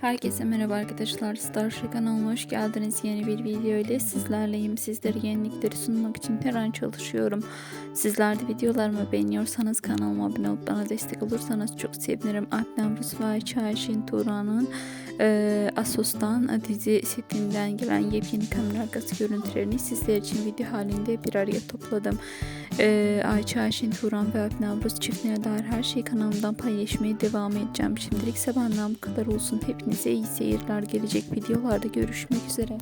Herkese merhaba arkadaşlar. Starship kanalıma hoş geldiniz. Yeni bir video ile sizlerleyim. Sizlere yenilikleri sunmak için her an çalışıyorum. Sizler de videolarımı beğeniyorsanız kanalıma abone olup bana destek olursanız çok sevinirim. Adnan Rus ve Ayça Turan'ın e, Asos'tan dizi setinden gelen yepyeni kamera arkası görüntülerini sizler için video halinde bir araya topladım. E, Ayça Ayşin Turan ve Adnan Rus çiftine dair her şeyi kanalımdan paylaşmaya devam edeceğim. Şimdilik ise benden bu kadar olsun. Hepinize iyi seyirler. Gelecek videolarda görüşmek üzere.